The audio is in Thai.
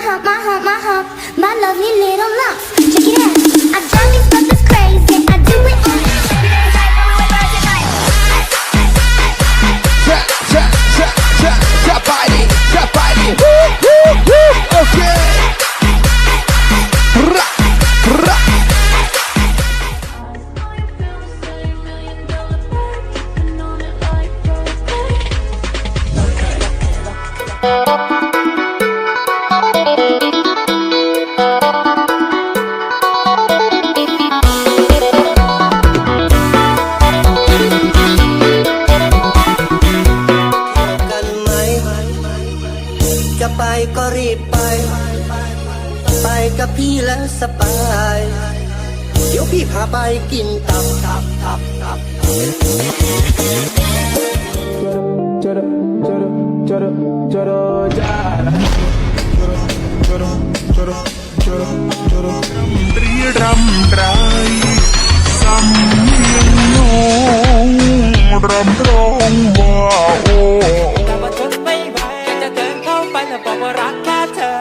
hump, my hump, my hump, my lovely little lump. จะไปก็รีบไป ไปกับพี่แล้วสบาย เดี๋ยวพี่พาไปกินตับตับตับตับจดจดจดจดจดจด ธอบอกว่ารักแค่เธอ